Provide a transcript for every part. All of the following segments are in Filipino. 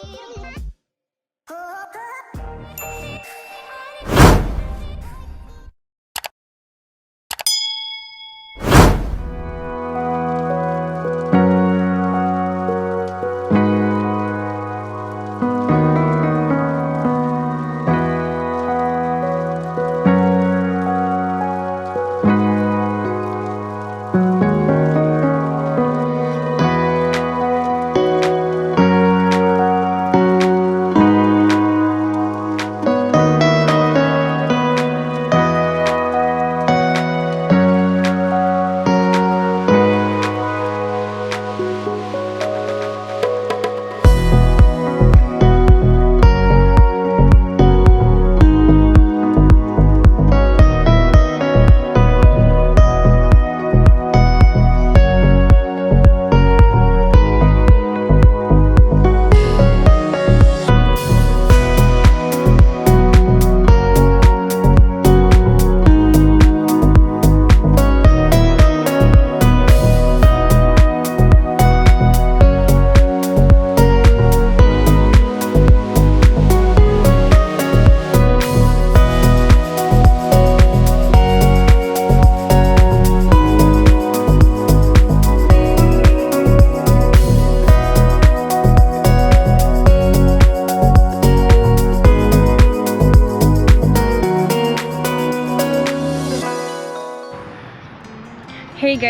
Oh,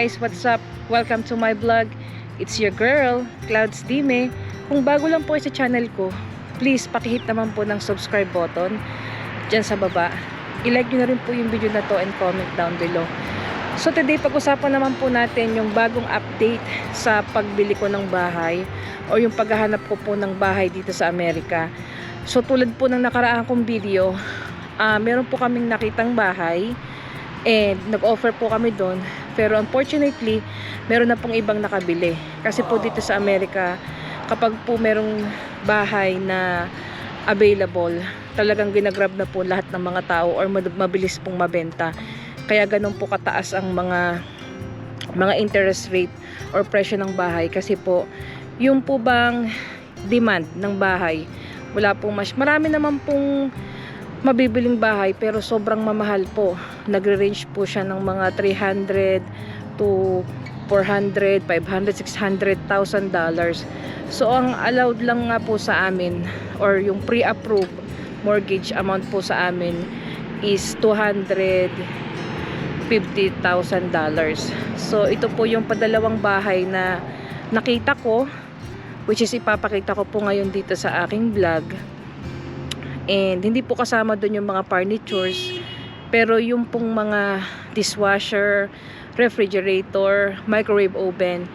guys, what's up? Welcome to my vlog. It's your girl, Clouds Dime. Kung bago lang po sa channel ko, please pakihit naman po ng subscribe button dyan sa baba. I-like nyo na rin po yung video na to and comment down below. So today, pag-usapan naman po natin yung bagong update sa pagbili ko ng bahay o yung paghahanap ko po ng bahay dito sa Amerika. So tulad po ng nakaraan kong video, ah meron po kaming nakitang bahay and nag-offer po kami doon pero unfortunately meron na pong ibang nakabili. Kasi po dito sa Amerika kapag po merong bahay na available talagang ginagrab na po lahat ng mga tao or mabilis pong mabenta. Kaya ganun po kataas ang mga mga interest rate or presyo ng bahay. Kasi po yung po bang demand ng bahay wala pong mas marami naman pong mabibiling bahay pero sobrang mamahal po. Nagre-range po siya ng mga 300 to 400, 500, 600,000 dollars. So ang allowed lang nga po sa amin or yung pre-approved mortgage amount po sa amin is 250,000 dollars. So ito po yung padalawang bahay na nakita ko which is ipapakita ko po ngayon dito sa aking vlog. And hindi po kasama doon yung mga furnitures. Pero yung pong mga dishwasher, refrigerator, microwave oven,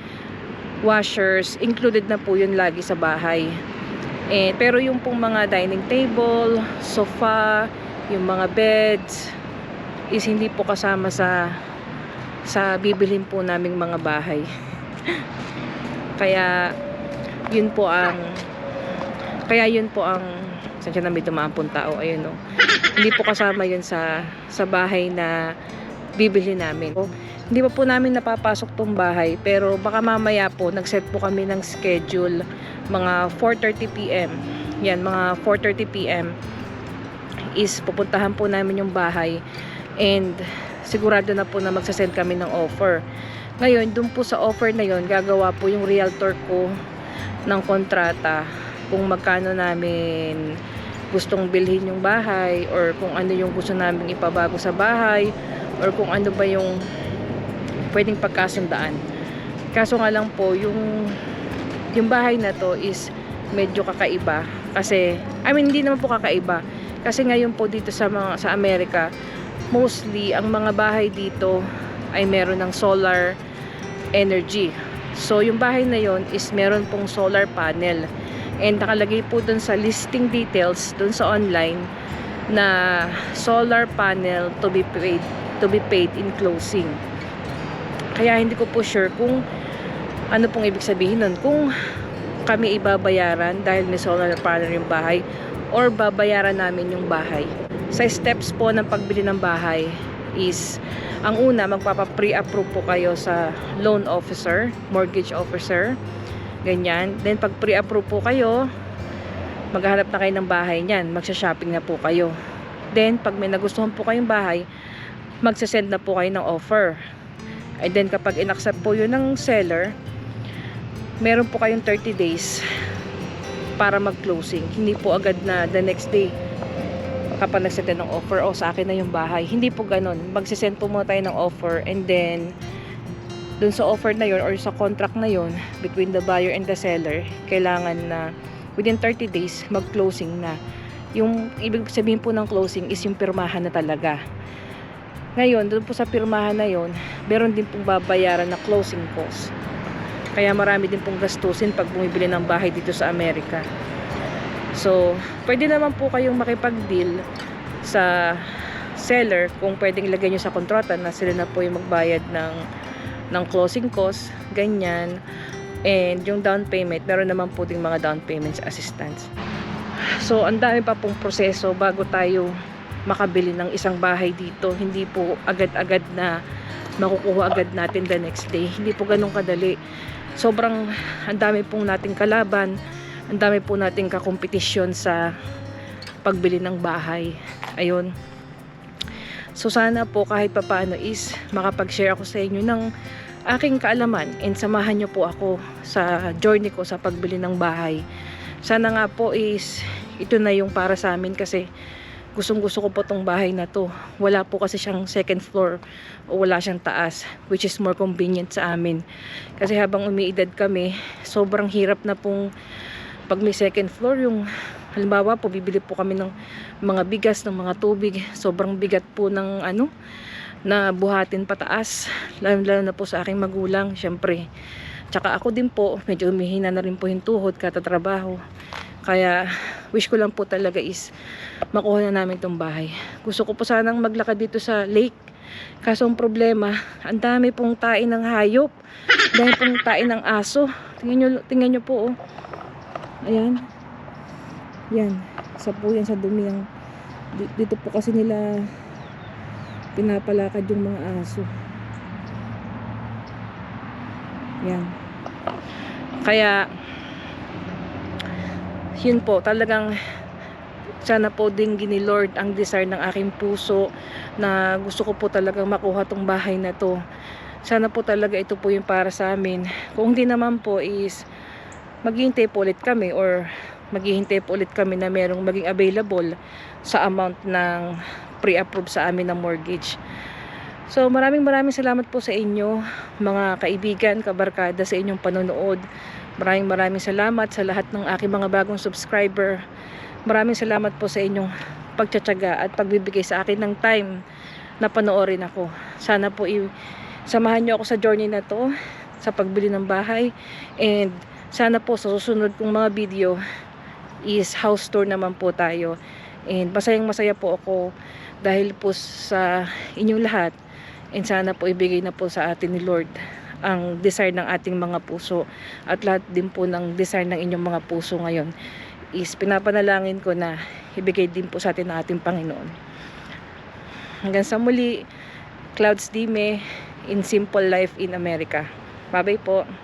washers, included na po yun lagi sa bahay. Eh, pero yung pong mga dining table, sofa, yung mga beds, is hindi po kasama sa sa bibilhin po naming mga bahay. kaya yun po ang kaya yun po ang Saan siya na may dumaampong tao? Ayun, no. Hindi po kasama yun sa, sa bahay na bibili namin. So, hindi pa po namin napapasok tong bahay, pero baka mamaya po, nag-set po kami ng schedule, mga 4.30pm. Yan, mga 4.30pm is pupuntahan po namin yung bahay and sigurado na po na magsasend kami ng offer. Ngayon, dun po sa offer na yon gagawa po yung realtor ko ng kontrata kung magkano namin gustong bilhin yung bahay or kung ano yung gusto namin ipabago sa bahay or kung ano ba yung pwedeng pagkasundaan. Kaso nga lang po, yung yung bahay na to is medyo kakaiba kasi I mean hindi naman po kakaiba kasi ngayon po dito sa mga sa Amerika mostly ang mga bahay dito ay meron ng solar energy. So yung bahay na yon is meron pong solar panel and nakalagay po dun sa listing details dun sa online na solar panel to be paid to be paid in closing. Kaya hindi ko po sure kung ano pong ibig sabihin nun. Kung kami ibabayaran dahil may solar panel yung bahay or babayaran namin yung bahay. Sa steps po ng pagbili ng bahay is ang una magpapa pre-approve po kayo sa loan officer mortgage officer ganyan then pag pre-approve po kayo maghahanap na kayo ng bahay niyan, magsha-shopping na po kayo. Then, pag may nagustuhan po kayong bahay, magsasend na po kayo ng offer. And then, kapag inaccept po yun ng seller, meron po kayong 30 days para mag-closing. Hindi po agad na the next day kapag nagsend ng offer, o sa akin na yung bahay. Hindi po ganun. Magsisend po muna tayo ng offer and then dun sa offer na yon or sa contract na yon between the buyer and the seller, kailangan na within 30 days mag-closing na. Yung ibig sabihin po ng closing is yung pirmahan na talaga. Ngayon, doon po sa pirmahan na yon, meron din pong babayaran na closing cost. Kaya marami din pong gastusin pag bumibili ng bahay dito sa Amerika. So, pwede naman po kayong makipag-deal sa seller kung pwedeng ilagay nyo sa kontrata na sila na po yung magbayad ng, ng closing cost, ganyan. And yung down payment, meron naman po ding mga down payments assistance. So, ang dami pa pong proseso bago tayo makabili ng isang bahay dito. Hindi po agad-agad na makukuha agad natin the next day. Hindi po ganun kadali. Sobrang ang dami pong nating kalaban, ang dami po nating kakompetisyon sa pagbili ng bahay. Ayun. So sana po kahit papaano is makapag-share ako sa inyo ng aking kaalaman and samahan nyo po ako sa journey ko sa pagbili ng bahay. Sana nga po is ito na yung para sa amin kasi gustong gusto ko po tong bahay na to. Wala po kasi siyang second floor o wala siyang taas which is more convenient sa amin. Kasi habang umiidad kami, sobrang hirap na pong pag may second floor yung halimbawa po bibili po kami ng mga bigas ng mga tubig. Sobrang bigat po ng ano na buhatin pataas. Lalo, lalo na po sa aking magulang syempre. Tsaka ako din po medyo umihina na rin po yung tuhod katatrabaho kaya wish ko lang po talaga is makuha na namin tong bahay. Gusto ko po sanang maglakad dito sa lake. Kaso ang problema ang dami pong tain ng hayop. Dahil pong tain ng aso. Tingnan nyo, tingnan nyo po oh. Ayan. Yan. Sa po yan sa dumi di- dito po kasi nila pinapalakad yung mga aso. Yan. Kaya yun po, talagang sana po din gini Lord ang desire ng aking puso na gusto ko po talagang makuha tong bahay na to. Sana po talaga ito po yung para sa amin. Kung hindi naman po is maghihintay po ulit kami or maghihintay po ulit kami na merong maging available sa amount ng pre-approve sa amin ng mortgage. So maraming maraming salamat po sa inyo mga kaibigan, kabarkada sa inyong panonood. Maraming maraming salamat sa lahat ng aking mga bagong subscriber. Maraming salamat po sa inyong pagtsatsaga at pagbibigay sa akin ng time na panoorin ako. Sana po i- samahan niyo ako sa journey na to sa pagbili ng bahay and sana po sa susunod kong mga video is house tour naman po tayo. And masayang masaya po ako dahil po sa inyong lahat. And sana po ibigay na po sa atin ni Lord ang desire ng ating mga puso. At lahat din po ng desire ng inyong mga puso ngayon is pinapanalangin ko na ibigay din po sa atin ng ating Panginoon. Hanggang sa muli Clouds Dime in Simple Life in America. Bye bye po